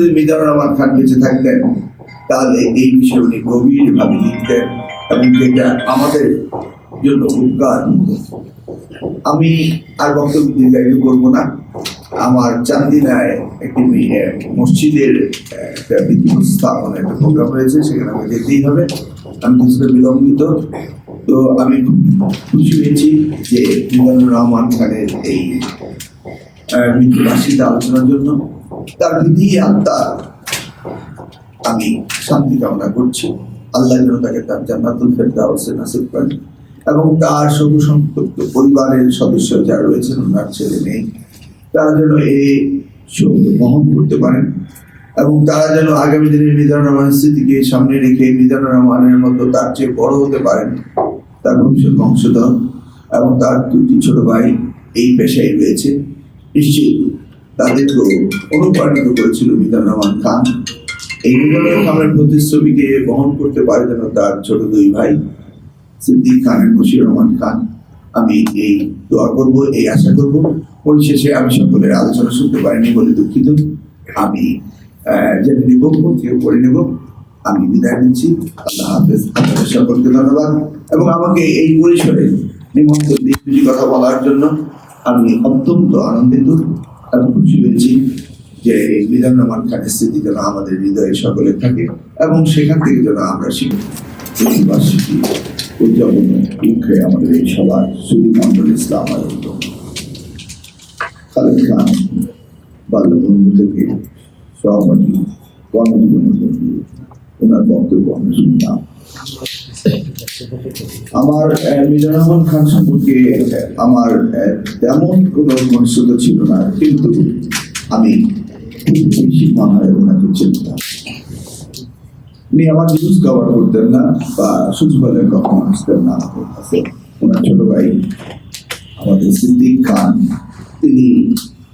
যদি মিজানুর রহমান খান বেঁচে থাকতেন, তাহলে এই বিষয়ে উনি গভীরভাবে লিখতেন এবং যেটা আমাদের জন্য উপকার আমি আর বক্তব্য দীর্ঘায়িত করব না। আমার চান্দিনায় একটি মসজিদের একটা বিদ্যুৎ স্থাপন একটা প্রোগ্রাম রয়েছে, সেখানে আমাকে যেতেই হবে। আমি কিছুটা বিলম্বিত। তো আমি খুশি হয়েছি যে মিজানুর রহমান খানের এই মৃত্যুবার্ষিকী আলোচনার জন্য। তার বিধি আত্মা আমি শান্তি কামনা করছি। আল্লাহ যেন তাকে তার জান্নাতুল ফেরদাউসে নাসিব করেন এবং তার সবু সম্পৃক্ত পরিবারের সদস্য যারা রয়েছেন, ওনার ছেলে মেয়ে, তারা যেন এই শোক বহন করতে পারেন এবং তারা যেন আগামী দিনে মিজানুর রহমানের স্মৃতিকে সামনে রেখে মিজানুর রহমানের মতো তার চেয়ে বড় হতে পারেন। তার ভবিষ্যৎ বংশধর এবং তার দুটি ছোট ভাই এই পেশায় রয়েছে। নিশ্চিত তাদেরকেও অনুপ্রাণিত করেছিল মিজানুর রহমান খান, এই মিজানুর রহমানের প্রতিচ্ছবিকে বহন করতে পারে যেন তার ছোট দুই ভাই সিদ্দিক খান এবং বশির রহমান খান। আমি এই দোয়া করব, এই আশা করব। পরিশেষে আমি সকলের আলোচনা শুনতে পারিনি বলে দুঃখিত। আমি জেনে নিব কেউ করে নেব। আমি বিদায় নিচ্ছি। আল্লাহ হাফেজ। আপনাদের সকলকে ধন্যবাদ। এবং আমাকে এই পরিসরে নিমন্ত্রণ দিয়ে কথা বলার জন্য আমি অত্যন্ত আনন্দিত। এবং খুশি হয়েছি যে মিজান রহমান খানের স্মৃতি যেন আমাদের হৃদয়ে সকলে থাকে এবং সেখান থেকে যেন আমরা শিখি। বার্ষিকী উদযাপন মুখে আমাদের এই সবার সুদী মন্ডল ইসলাম আয়োজিত। খালেদ খান বাল্যবন্ধু থেকে সহপাঠী কর্মজীবনের বন্ধু ওনার বক্তব্য আমি শুনলাম। আমার মিজানুর খান সম্পর্কে আমার তেমন কোনো ঘনিষ্ঠতা ছিল না কিন্তু আমি বেশি মনে ওনাকে চিনতাম। উনি আমার নিউজ কভার করতেন না বা সুযোগ হলে কখনো আসতেন না কাছে ওনার ছোট ভাই আমাদের সিদ্দিক খান তিনি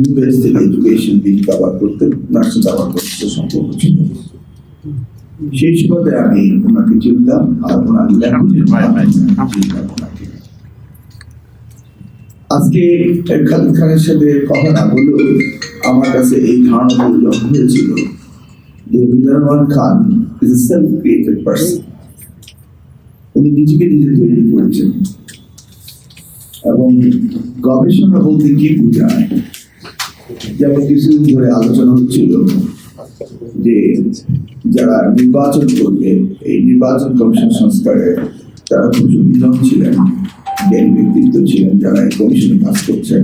ইউএস থেকে এডুকেশন দিক কভার করতেন ওনার সাথে আমার পরিচিত সম্পর্ক ছিল। সেই সুবাদে আমি ওনাকে চিনতাম আর ওনার ওনাকে। আজকে খালিদ খানের সাথে কথা না বলেও আমার কাছে এই ধারণা হয়েছিল যে Mizanur Khan is a self created person উনি নিজেকে নিজে তৈরি করেছেন। এবং গবেষণা বলতে কি বোঝায়? যেমন কিছুদিন ধরে আলোচনা হচ্ছিল যে যারা নির্বাচন করবে, এই নির্বাচন কমিশন সংস্কারে তারা প্রচুর জন ছিলেন, জ্ঞানী ব্যক্তিত্ব ছিলেন যারা এই কমিশনে কাজ করছেন।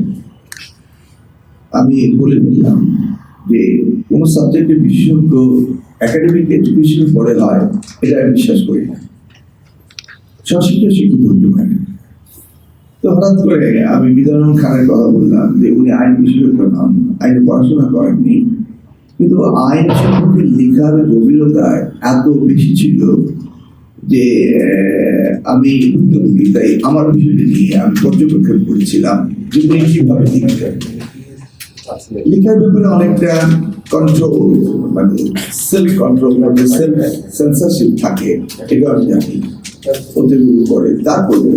আমি বলে দিলাম যে কোন সাবজেক্টে বিশেষজ্ঞ একাডেমিক এডুকেশন পড়ে হয় এটা আমি বিশ্বাস করি না। সশিক্ষা শিক্ষিত হতে পারে। তো হঠাৎ করে আমি বিদ্যানন্দ খানের কথা বললাম যে উনি আইন বিশেষজ্ঞ নন, আইনে পড়াশোনা করেননি। কিন্তু আইন সম্পর্কে লেখার গভীরতায় এত বেশি ছিল যে আমি ভুক্তভোগী তাই আমার বিষয়টি নিয়ে আমি পর্যবেক্ষণ করেছিলাম। যে কীভাবে লিখতেন লেখার ব্যাপারে অনেকটা কন্ট্রোল মানে সেলফ কন্ট্রোল মানে সেলফ সেন্সারশিপ থাকে। এটা আমি জানি। প্রতিগুলো করে। তারপরে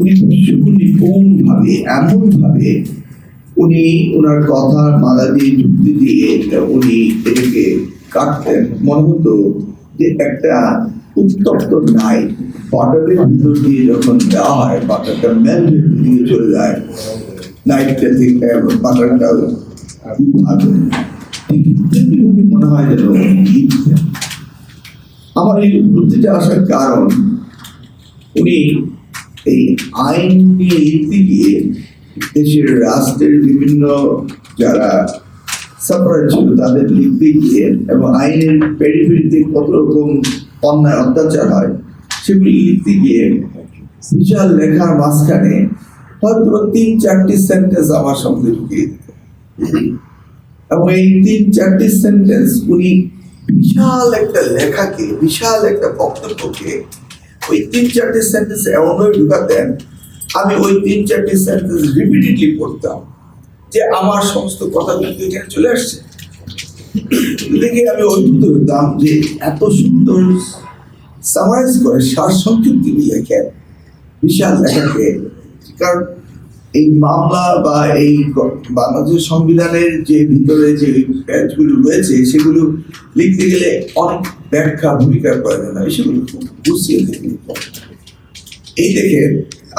উনি খুব নিপুণ ভাবে এমন ভাবে উনি ওনার কথার মালা দিয়ে যুক্তি দিয়ে উনি এটাকে কাটতেন। মনে হতো যে একটা উত্তপ্ত নাই বাটারের ভিতর দিয়ে যখন দেওয়া হয় বাটারটা মেল্টের দিয়ে চলে যায় নাইটটা থেকে বাটারটা মনে হয় যেন আমার এই বুদ্ধিটা আসার কারণ, উনি এই আইন নিয়ে গিয়ে দেশের রাষ্ট্রের বিভিন্ন যারা সাপ্রাইজ ছিল, তাদের লিখতে গিয়ে এবং আইনের পেরিফেরিতে কত রকম অন্যায়, অত্যাচার হয়, সেগুলি লিখতে গিয়ে বিশাল লেখার মাঝখানে হয়তো তিন, চারটি সেন্টেন্স আমার সঙ্গে ঢুকিয়ে দিত। এবং এই তিন, চারটি সেন্টেন্স উনি বিশাল একটা লেখাকে, বিশাল একটা বক্তব্যকে ওই তিন, চারটি সেন্টেন্স এমনভাবে ঢুকাতেন আমি ওই তিন চারটি সেন্টেন্স রিপিটেডলি পড়তাম যে আমার সমস্ত কথাগুলো এখানে চলে আসছে দেখে আমি অভিভূত হতাম যে এত সুন্দর সামারাইজ করে সার সংক্ষিপ্ত লেখেন বিশাল লেখাকে, কারণ এই মামলা বা এই বাংলাদেশের সংবিধানের যে ভিতরে যে প্যাচগুলো রয়েছে, সেগুলো লিখতে গেলে অনেক ব্যাখ্যা ভূমিকার প্রয়োজন হয় সেগুলো খুব গুছিয়ে লিখতে। এই দেখে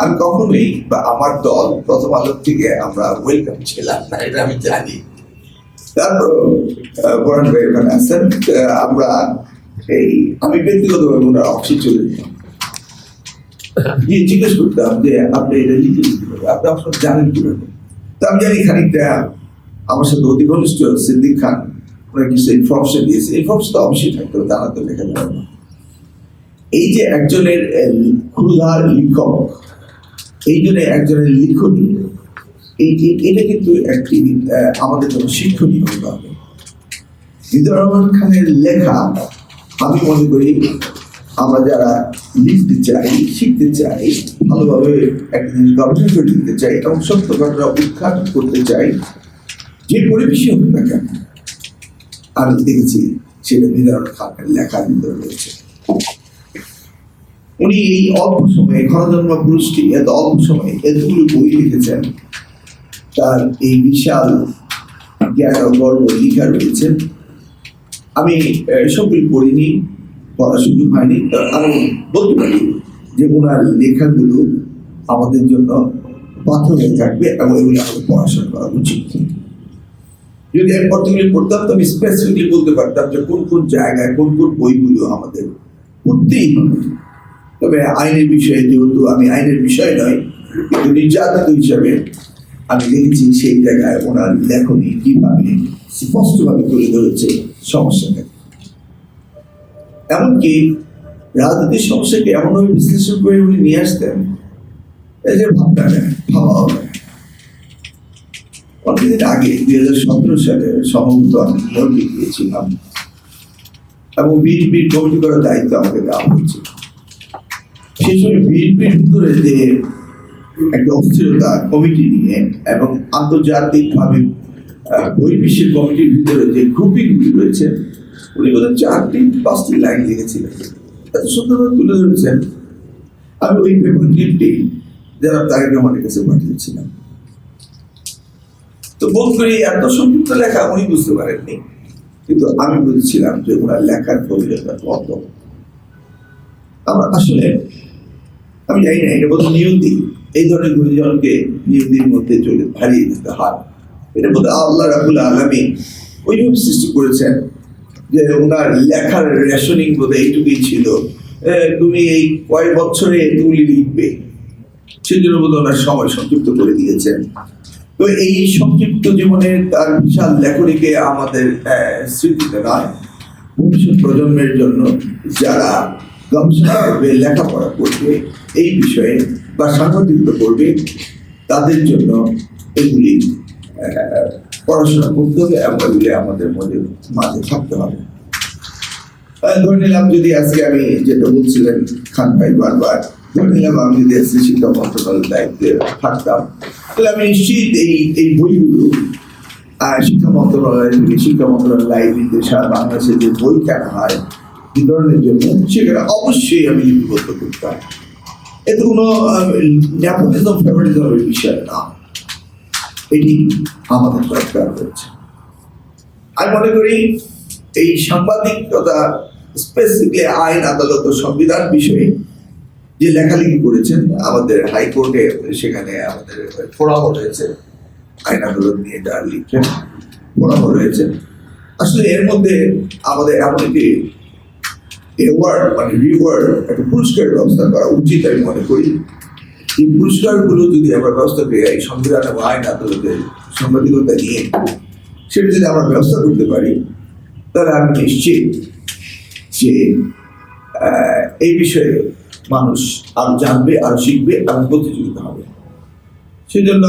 আমি কখনোই বা আমার দল প্রথম আলোর থেকে আমরা ওয়েলকাম ছিলাম না, এটা আমি জানি। তারপর আমরা এই, আমি ব্যক্তিগতভাবে ওনার অফিসে চলে গিয়ে জিজ্ঞেস করতাম যে, আপনি এটা লিখে দিতে পারবেন? আপনি আপনার জানেন কীভাবে? তো আমি জানি খানিকটা আমার সাথে অতি ঘনিষ্ঠ সিদ্দিক খান ওরা কিছু ইনফরমেশন দিয়েছে। ইনফরমেশন তো অবশ্যই থাকতে হবে, তারা তো লেখা যাবে না। এই যে একজনের ক্ষুধার লিখক এই জন্য একজনের লিখনী এটা কিন্তু একটি আমাদের জন্য শিক্ষণীয় হতে হবে। জিদুর রহমান খানের লেখা, আমি মনে করি আমরা যারা লিখতে চাই, শিখতে চাই, ভালোভাবে একটা জিনিস গবেষণা করে লিখতে চাই, এবং সত্য ঘটনা উৎখাটন করতে চাই, যে পরিবেশে হোক না কেন, আমি দেখেছি সেটা নিদারণ খানের লেখা ভিতরে রয়েছে। উনি এই অল্প সময়ে ঘনজন্ম পুরুষটি এত অল্প সময়ে এতগুলো বই লিখেছেন। তার এই বিশাল জ্ঞান গর্ব লিখা রয়েছে। আমি সবগুলি পড়িনি, পড়ার সুযোগ হয়নি আমি বলতে পারি যে ওনার লেখাগুলো আমাদের জন্য পাথর হয়ে থাকবে এবং এগুলো আমাদের পড়াশোনা করা উচিত। যদি আমি পর্তুগুলি পড়তাম তো আমি স্পেসিফিকলি বলতে পারতাম যে কোন কোন জায়গায় কোন কোন বইগুলো আমাদের পড়তেই হবে। তবে আইনের বিষয়ে যেহেতু আমি আইনের বিষয় নয় কিন্তু নির্যাতিত হিসাবে আমি দেখেছি সেই জায়গায় ওনার লেখনী কীভাবে স্পষ্টভাবে তুলে ধরেছে সমস্যাটাকে এমনকি রাজনীতির সমস্যাকে এমনভাবে বিশ্লেষণ করে উনি নিয়ে আসতেন, এই যে ভাবনা ভাবা হবে অনেকদিন আগে দুই হাজার সতেরো সালে সম্ভবত আমি নিয়োগে গিয়েছিলাম এবং বিএনপির কমিটি করার দায়িত্ব আমাকে দেওয়া হয়েছিল। সেই সময় বিএনপির ভিতরে যে একটা অস্থিরতা কমিটি নিয়ে এবং আন্তর্জাতিকভাবে বহির্বিশ্বের কমিটির ভিতরে যে গ্রুপিংগুলি রয়েছে, উনি বোধহয় চারটি, পাঁচটি লাইন লিখেছিলেন। এত সুন্দরভাবে তুলে ধরেছেন। আমি ওই পেপার ক্লিপটি যারা কাছে পাঠিয়েছিলাম। তো বোধ করি এত সংক্ষিপ্ত লেখা উনি বুঝতে পারেননি। কিন্তু আমি বুঝছিলাম যে ওনার লেখার গভীরতা কত। আমরা আসলে আমি জানি না, এটা বোধ নিয়তি। এই ধরনের গুরুজনকে নিয়তির মধ্যে চলে হারিয়ে দিতে হয়। এটা বোধ আল্লাহ রাবুল আলমী ওইভাবে সৃষ্টি করেছেন যে ওনার লেখার রেশনিং বোধ এইটুকুই ছিল। তুমি এই কয়েক বছরে এতগুলি লিখবে। সেই জন্য বোধ ওনার সময় সংক্ষিপ্ত করে দিয়েছেন। তো এই সংক্ষিপ্ত জীবনের তার বিশাল লেখনীকে আমাদের স্মৃতিতে নয় ভবিষ্যৎ প্রজন্মের জন্য যারা গবেষণা করবে লেখাপড়া করবে এই বিষয়ে বা সাংবাদিকতা করবে তাদের জন্য এগুলি পড়াশোনা করতে হবে এবং এগুলি আমাদের মধ্যে মাঝে থাকতে হবে। ধরে নিলাম যদি আজকে আমি যেটা বলছিলেন খান ভাই বারবার, ধরে নিলাম আমি যদি আজকে শিক্ষা মন্ত্রণালয়ের দায়িত্বে থাকতাম, তাহলে আমি নিশ্চিত এই এই বইগুলো আর শিক্ষা মন্ত্রণালয় থেকে শিক্ষা মন্ত্রণালয় লাইব্রেরিতে সারা বাংলাদেশে যে বই কেনা হয়, বিতরণের জন্য সেখানে অবশ্যই আমি লিপিবদ্ধ করতাম। এতে কোনো নেপোটিজম ফেভারিজমের বিষয় না এটি আমাদের দরকার রয়েছে আমি মনে করি এই সাংবাদিকতা স্পেসিফিকলি আইন আদালত সংবিধান বিষয়ে যে লেখালেখি করেছেন, আমাদের হাইকোর্টে সেখানে আমাদের ফোরাম রয়েছে। আইন আদালত নিয়ে যারা লিখছেন ফোরাম রয়েছে। আসলে এর মধ্যে আমাদের এমন একটি অ্যাওয়ার্ড মানে রিওয়ার্ড একটা পুরস্কারের ব্যবস্থা করা উচিত আমি মনে করি। এই পুরস্কারগুলো যদি আমরা ব্যবস্থা পেয়ে এই সংবিধান এবং আইন আদালতের সাংবাদিকতা নিয়ে সেটা যদি আমরা ব্যবস্থা করতে পারি, তাহলে আমি নিশ্চিত যে এই বিষয়ে মানুষ আরও জানবে, আরও শিখবে এবং প্রতিযোগিতা হবে। সেই জন্য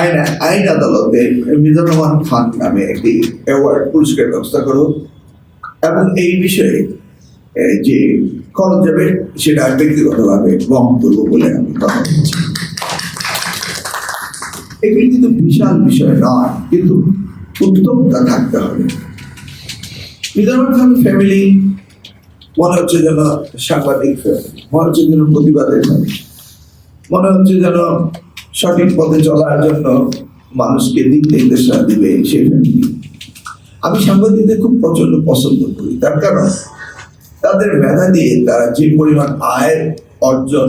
আইন আইন আদালতে মিজানুর খান নামে একটি অ্যাওয়ার্ড পুরস্কার ব্যবস্থা করো। এবং এই বিষয়ে যে খরচ যাবে সেটা ব্যক্তিগতভাবে বহন করব বলে আমি কথা বলছি। এগুলি কিন্তু বিশাল বিষয় নয় কিন্তু উদ্যোক্তা থাকতে হবে। মিজানুর খান ফ্যামিলি মনে হচ্ছে যেন সাংবাদিক মনে হচ্ছে যেন প্রতিবাদের family, মনে হচ্ছে যেন সঠিক পথে চলার জন্য মানুষকে দিক নির্দেশনা দিবে সে ফ্যামিলি আমি সাংবাদিকদের খুব প্রচণ্ড পছন্দ করি তার কারণ তাদের মেধা দিয়ে তারা যে পরিমাণ আয় অর্জন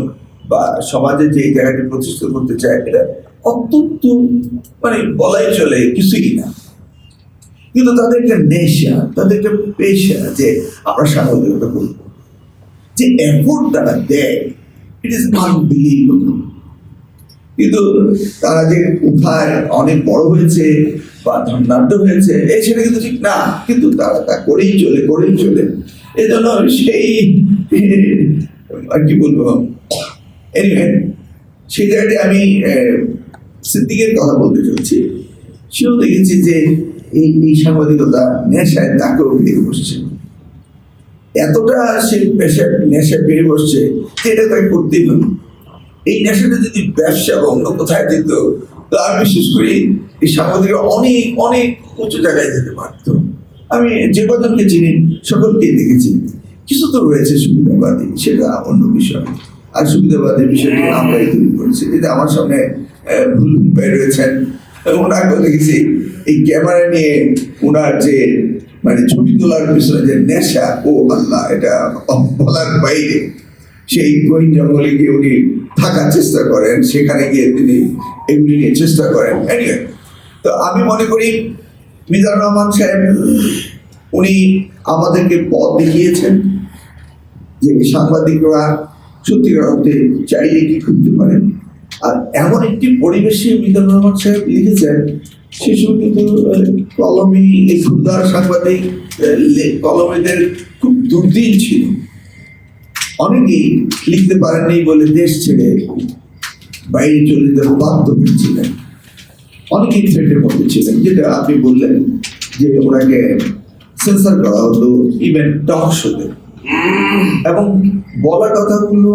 বা সমাজে যে জায়গাটি প্রতিষ্ঠা করতে চায়, এটা অত্যন্ত মানে বলাই চলে কিছুই না। কিন্তু তাদের একটা নেশা, তাদের একটা পেশা যে আমরা সাংবাদিকতা করব। যে এফোর্ট তারা দেয় ইট ইজ আনবিলিভেবল কিন্তু তারা যে কোথায় অনেক বড় হয়েছে বা ধন্যাঢ্য হয়েছে, এই সেটা কিন্তু ঠিক না। কিন্তু তারা তা করেই চলে করেই চলে। এই জন্য সেই, আর কি বলব? এনিওয়ে সেই জায়গাটি আমি সিদ্দিকের কথা বলতে চলছি। সেও দেখেছি যে এই এই সাংবাদিকতা নেশায় তাকেও ঘিরে বসছে। এতটা সে পেশার নেশা পেয়ে বসছে এটা তাকে করতেই হবে। এই নেশাটা যদি ব্যবসা বা অন্য কোথায় দিত, তো বিশেষ করি এই সাংবাদিকরা অনেক অনেক উঁচু জায়গায় যেতে পারত। আমি যে কজনকে চিনি, সকলকেই দেখেছি। কিছু তো রয়েছে সুবিধাবাদী, সেটা অন্য বিষয়। আর সুবিধাবাদী বিষয়টি আমরাই তৈরি করেছি। এটা আমার সামনে ভুল ভাই রয়েছেন। ওনাকেও দেখেছি। এই ক্যামেরা নিয়ে ওনার যে মানে ছবি তোলার পিছনে যে নেশা, ও আল্লাহ, এটা বলার বাইরে। সেই গহীন জঙ্গলে গিয়ে উনি থাকার চেষ্টা করেন। সেখানে গিয়ে তিনি এগুলি নিয়ে চেষ্টা করেন। তো আমি মনে করি মিজানুর রহমান সাহেব, উনি আমাদেরকে পথ দেখিয়েছেন যে সাংবাদিকরা সত্যিকার অর্থে কি করতে পারেন আর এমন একটি পরিবেশে মিজানুর রহমান সাহেব লিখেছেন, সে সময় কিন্তু কলমি এই ক্ষুদার সাংবাদিক লে- খুব দুর্দিন ছিল। অনেকেই লিখতে পারেননি বলে দেশ ছেড়ে বাইরে চলে যেতে বাধ্য হয়েছিলেন। অনেকেই থ্রেটের মধ্যে ছিলেন। যেটা আপনি বললেন যে ওনাকে সেন্সার করা হতো ইভেন টক শোতে এবং বলা কথাগুলো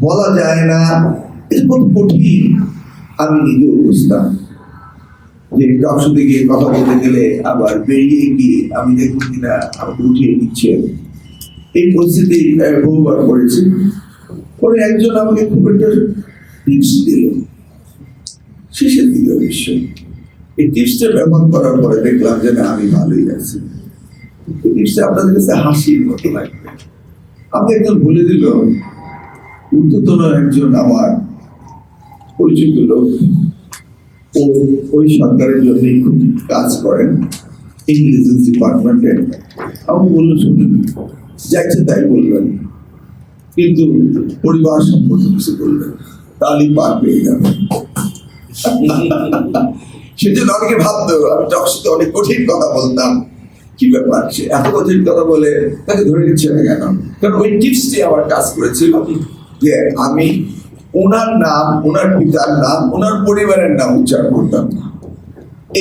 বলা যায় না এটা কত কঠিন। আমি নিজেও বুঝতাম যে টক শোতে গিয়ে কথা বলতে গেলে আবার বেরিয়ে গিয়ে আমি দেখব কিনা আমাকে উঠিয়ে দিচ্ছে এই পরিস্থিতি বহুবার করেছি। পরে একজন আমাকে খুব একটা টিপস দিল। শেষের দিকে অবশ্য এই টিপসটা ব্যবহার করার পরে দেখলাম যে, না, আমি ভালোই আছি। এই টিপসটা আপনাদের কাছে হাসির মতো লাগবে। আমাকে একজন বলে দিল ঊর্ধ্বতন একজন আমার পরিচিত লোক। ও ওই সরকারের জন্য খুব কাজ করেন ইন্টেলিজেন্স ডিপার্টমেন্টে আমি বলল, শুনুন যাইছে তাই বলবেন। কিন্তু পরিবার সম্পর্কে কিছু বলবেন। তাহলেই পার পেয়ে যাবে সেজন্য অনেকে ভাবতো, আমি সাথে অনেক কঠিন কথা বলতাম। কি ব্যাপার? সে এত কঠিন কথা বলে তাকে ধরে নিচ্ছে না কেন? কারণ ওই টিপসটি আমার কাজ করেছিল যে আমি ওনার নাম, ওনার পিতার নাম, ওনার পরিবারের নাম উচ্চারণ করতাম না।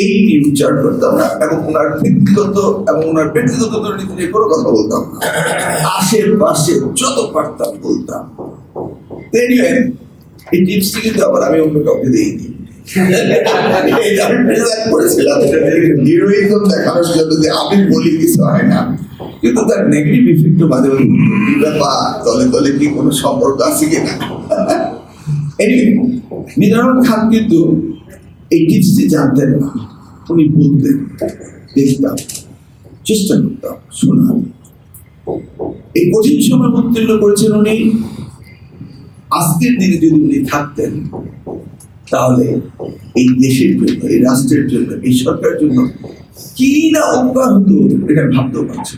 এই উচ্চারণ করতাম না এবং ওনার ব্যক্তিগত এবং ওনার ব্যক্তিগত দুর্নীতি নিয়ে কোনো কথা বলতাম না। আশেপাশে যত পারতাম বলতাম। এই টিপসটি কিন্তু আবার আমি অন্য কাউকে দিইনি। যে আমি বলি কিছু হয় না কিন্তু তার নেগেটিভ মাঝে ব্যাপার কি কোনো সম্পর্ক আছে মিজানুর খান কিন্তু এই টিপসটি জানতেন না উনি বলতেন দেখতাম চেষ্টা করতাম শোনার এই কঠিন সময় উত্তীর্ণ করেছেন উনি। আজকের দিনে যদি উনি থাকতেন তাহলে এই দেশের জন্য, এই রাষ্ট্রের জন্য, এই সরকারের জন্য কি না উপকার এটা ভাবতেও পারছে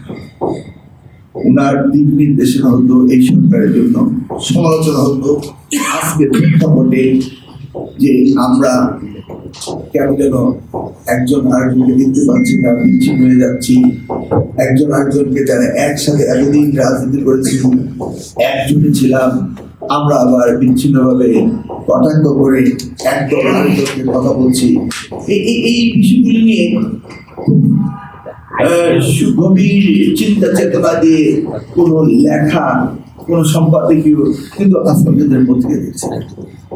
ওনার দিক নির্দেশনা হতো এই সরকারের জন্য, সমালোচনা হতো। আজকের প্রেক্ষাপটে যে আমরা কেন যেন একজন আরেকজনকে দেখতে পাচ্ছি না বিচ্ছিন্ন হয়ে যাচ্ছি। একজন আরেকজনকে যারা একসাথে এতদিন রাজনীতি করেছি, একজনে ছিলাম আমরা আবার বিচ্ছিন্ন ভাবে কটাক্ষ করে একদল কথা বলছি। এই বিষয়গুলি নিয়ে সুগভীর চিন্তা চেতনা দিয়ে কোনো লেখা, কোনো সম্পাদকীয় কিন্তু আজকালদের পত্রিকা দেখছি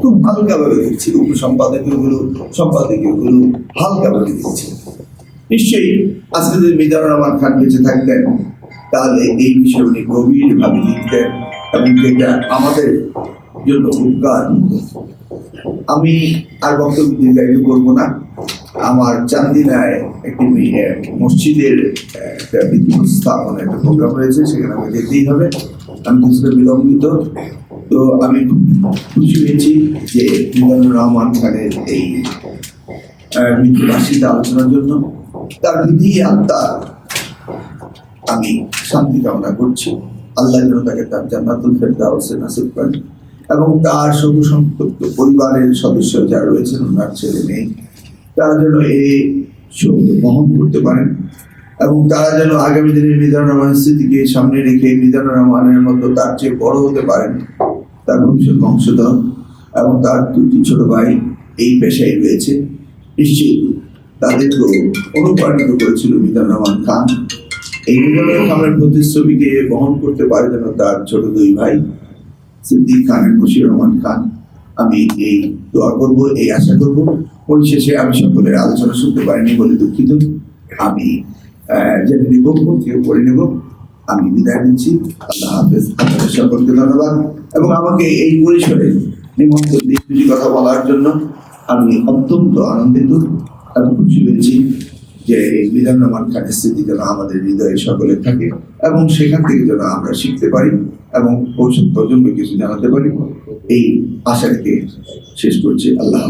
খুব হালকাভাবে দেখছি, উপ সম্পাদকীয়গুলো সম্পাদকীয়গুলো হালকাভাবে দেখছি। নিশ্চয়ই আজকে যদি মিজানুর রহমান খান বেঁচে থাকতেন, তাহলে এই বিষয়ে উনি গভীরভাবে লিখতেন। এবং যেটা আমাদের জন্য উপকার। আমি আর বক্তব্য দীর্ঘায়িত করব না। আমার চান্দিনায় একটি মসজিদের একটা বিদ্যুৎ স্থাপনের একটা প্রোগ্রাম রয়েছে, সেখানে আমাকে যেতেই হবে। আমি কিছুটা বিলম্বিত। তো আমি খুশি হয়েছি যে মিজানুর রহমান খানের এই মৃত্যুবার্ষিকী আলোচনার জন্য। তার বিধি আত্মা আমি শান্তি কামনা করছি। আল্লাহ যেন তাকে তার জান্নাতুল ফেরদাউসে নাসিব করেন। এবং তার সবু সম্পৃক্ত পরিবারের সদস্য যারা রয়েছেন, ওনার ছেলে মেয়ে, তারা যেন এই শোক বহন করতে পারেন। এবং তারা যেন আগামী দিনে মিজানুর রহমানের স্মৃতিকে সামনে রেখে মিজানুর রহমানের মতো তার চেয়ে বড় হতে পারেন, তার ভবিষ্যৎ বংশধর এবং তার দুটি ছোট ভাই এই পেশায় রয়েছে। নিশ্চয়ই তাদেরকেও অনুপ্রাণিত করেছিল মিজানুর রহমান খান। এই মিজানুর খানের প্রতিচ্ছবিকে বহন করতে পারে যেন তার ছোট দুই ভাই সিদ্দিক খান বশির রহমান খান। আমি এই দোয়া করব, এই আশা করব। পরিশেষে আমি সকলের আলোচনা শুনতে পারিনি বলে দুঃখিত। আমি জেনে নিব পত্রিকা পড়ে নেব। আমি বিদায় নিচ্ছি। আল্লাহ হাফেজ। আপনাদের সকলকে ধন্যবাদ। এবং আমাকে এই পরিসরে নিমন্ত্রণ দিয়ে দুটি কথা বলার জন্য আমি অত্যন্ত আনন্দিত এবং খুশি হয়েছি। যে এই রহমান খানের স্মৃতি যেন আমাদের হৃদয়ে সকলে থাকে এবং সেখান থেকে যেন আমরা শিখতে পারি এবং ভবিষ্যৎ প্রজন্মকে কিছু জানাতে পারি। এই আশা শেষ করছি। আল্লাহ